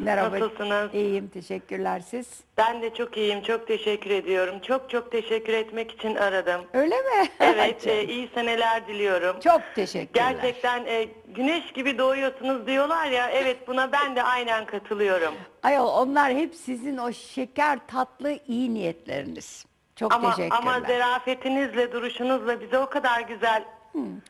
Merhaba. Nasılsınız? İyiyim, teşekkürler siz. Ben de çok iyiyim. Çok teşekkür ediyorum. Çok çok teşekkür etmek için aradım. Öyle mi? Evet, e, iyi seneler diliyorum. Çok teşekkürler. Gerçekten e, güneş gibi doğuyorsunuz diyorlar ya. Evet, buna ben de aynen katılıyorum. Ayol onlar hep sizin o şeker tatlı iyi niyetleriniz. Çok Ama teşekkürler. ama zerafetinizle, duruşunuzla bize o kadar güzel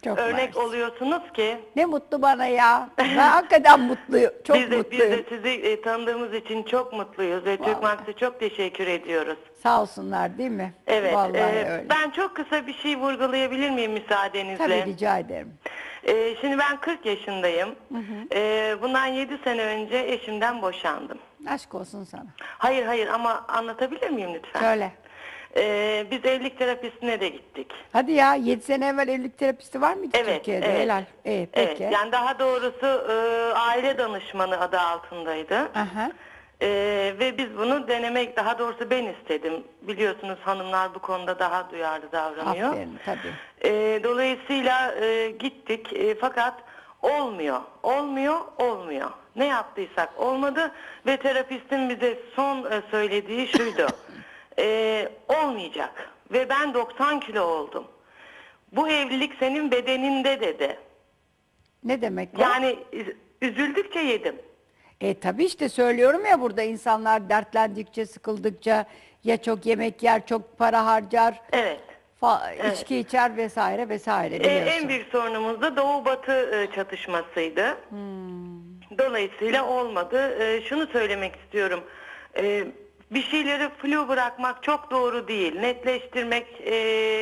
çok örnek mersi. oluyorsunuz ki. Ne mutlu bana ya. Ben hakikaten mutluyum. Çok biz de, biz mutluyum. de sizi e, tanıdığımız için çok mutluyuz ve Türk. Max'e çok teşekkür ediyoruz. Sağ olsunlar değil mi? Evet, Vallahi e, öyle. ben çok kısa bir şey vurgulayabilir miyim müsaadenizle? Tabii rica ederim. Ee, şimdi ben 40 yaşındayım. Ee, bundan 7 sene önce eşimden boşandım. Aşk olsun sana. Hayır hayır ama anlatabilir miyim lütfen? Söyle. Ee, biz evlilik terapistine de gittik. Hadi ya 7 sene evvel evlilik terapisti var mıydı Evet, Türkiye'de? evet. Helal. İyi, peki. Evet, yani daha doğrusu e, aile danışmanı adı altındaydı. Aha. Ee, ve biz bunu denemek, daha doğrusu ben istedim. Biliyorsunuz hanımlar bu konuda daha duyarlı davranıyor. Aferin tabii. Ee, dolayısıyla e, gittik E, fakat olmuyor, olmuyor, olmuyor. Ne yaptıysak olmadı ve terapistin bize son e, söylediği şuydu. E, olmayacak ve ben 90 kilo oldum. Bu evlilik senin bedeninde dedi. Ne demek o? Yani üz- üzüldükçe yedim. E tabii işte söylüyorum ya burada insanlar dertlendikçe, sıkıldıkça ya çok yemek yer, çok para harcar, Evet. fa- içki içer vesaire vesaire biliyorsun. en büyük sorunumuz da Doğu Batı e, çatışmasıydı. Dolayısıyla olmadı. Ee, şunu söylemek istiyorum. Ee, bir şeyleri flu bırakmak çok doğru değil. Netleştirmek, e,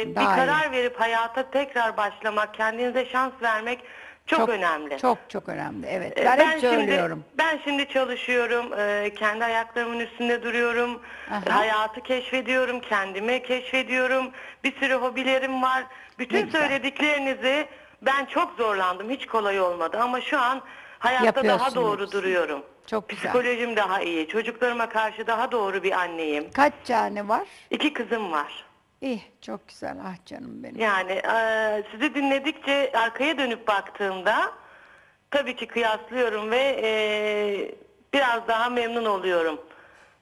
bir Daha iyi. karar verip hayata tekrar başlamak, kendinize şans vermek çok, önemli. Çok çok önemli. Evet. Ee, Ben, hep şimdi, söylüyorum. ben şimdi çalışıyorum, e, kendi ayaklarımın üstünde duruyorum, Aha. hayatı keşfediyorum, kendimi keşfediyorum, bir sürü hobilerim var. Ne Bütün güzel. söylediklerinizi ben çok zorlandım, hiç kolay olmadı ama şu an hayatta daha doğru duruyorum. Çok güzel. Psikolojim daha iyi, çocuklarıma karşı daha doğru bir anneyim. Kaç tane var? İki kızım var. İyi, çok güzel. Ah canım benim. Yani e, sizi dinledikçe arkaya dönüp baktığımda tabii ki kıyaslıyorum ve e, biraz daha memnun oluyorum.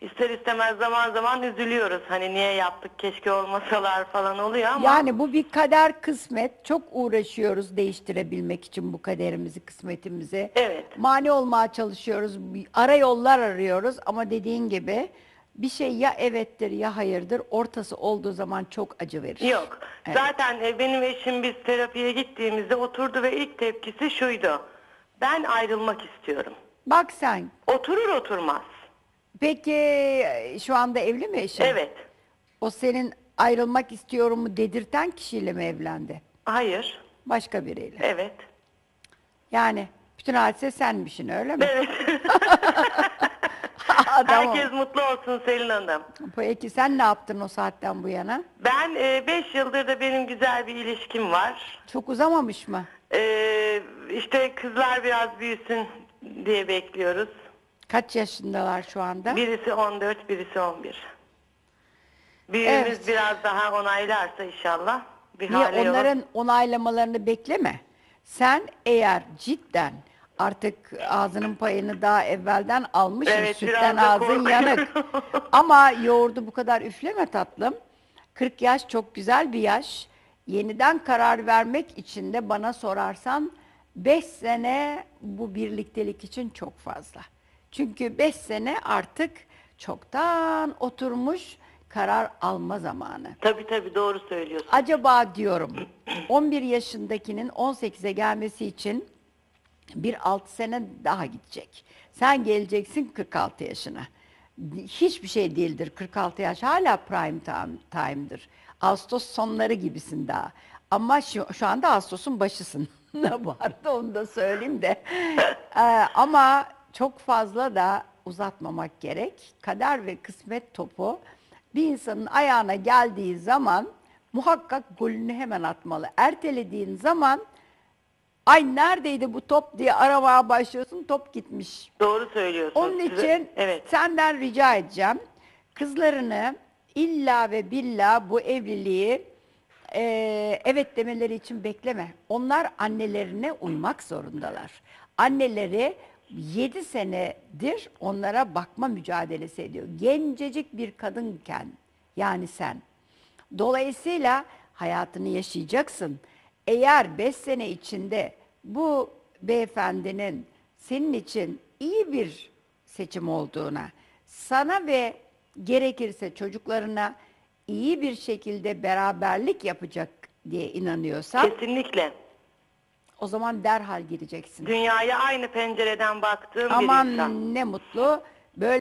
İster istemez zaman zaman üzülüyoruz. Hani niye yaptık keşke olmasalar falan oluyor ama Yani bu bir kader kısmet. Çok uğraşıyoruz değiştirebilmek için bu kaderimizi, kısmetimizi. Evet. Mani olmaya çalışıyoruz. Ara yollar arıyoruz ama dediğin gibi bir şey ya evettir ya hayırdır. Ortası olduğu zaman çok acı verir. yok. Evet. Zaten e, benim eşim biz terapiye gittiğimizde oturdu ve ilk tepkisi şuydu. Ben ayrılmak istiyorum. Bak sen. Oturur oturmaz. Peki e, şu anda evli mi eşin? Evet. O senin ayrılmak istiyorumu dedirten kişiyle mi evlendi? Hayır. Başka biriyle. Evet. Yani bütün hadise senmişsin öyle mi? Evet. Tamam. Herkes mutlu olsun Selin Hanım. Peki sen ne yaptın o saatten bu yana? Ben 5 yıldır da benim güzel bir ilişkim var. Çok uzamamış mı? E, işte kızlar biraz büyüsün diye bekliyoruz. Kaç yaşındalar şu anda? Birisi 14, birisi 11. Büyüğümüz Evet. biraz daha onaylarsa inşallah bir Niye hale onların onaylamalarını bekleme. Sen eğer cidden artık ağzının payını daha evvelden almışsın. Evet, Sütten biraz da ağzın korkuyorum. yanık. Ama yoğurdu bu kadar üfleme tatlım. 40 yaş çok güzel bir yaş. Yeniden karar vermek için de bana sorarsan 5 sene bu birliktelik için çok fazla. Çünkü 5 sene artık çoktan oturmuş karar alma zamanı. Tabii tabii doğru söylüyorsun. Acaba diyorum 11 yaşındakinin 18'e gelmesi için bir 6 sene daha gidecek. Sen geleceksin 46 yaşına. Hiçbir şey değildir 46 yaş hala prime time, time'dır. Ağustos sonları gibisin daha. Ama şu, şu anda Ağustos'un başısın. Bu arada onu da söyleyeyim de. Ee, ama çok fazla da uzatmamak gerek. Kader ve kısmet topu bir insanın ayağına geldiği zaman muhakkak golünü hemen atmalı. Ertelediğin zaman ay neredeydi bu top diye aramaya başlıyorsun top gitmiş. Doğru söylüyorsun. Onun Size- için evet. senden rica edeceğim. Kızlarını illa ve billa bu evliliği eee, evet demeleri için bekleme. Onlar annelerine uymak zorundalar. Anneleri 7 senedir onlara bakma mücadelesi ediyor. Gencecik bir kadınken yani sen. Dolayısıyla hayatını yaşayacaksın. Eğer 5 sene içinde bu beyefendinin senin için iyi bir seçim olduğuna, sana ve gerekirse çocuklarına iyi bir şekilde beraberlik yapacak diye inanıyorsan Kesinlikle. O zaman derhal gideceksin. Dünyaya aynı pencereden baktığım bir Aman insan. ne mutlu. Böyle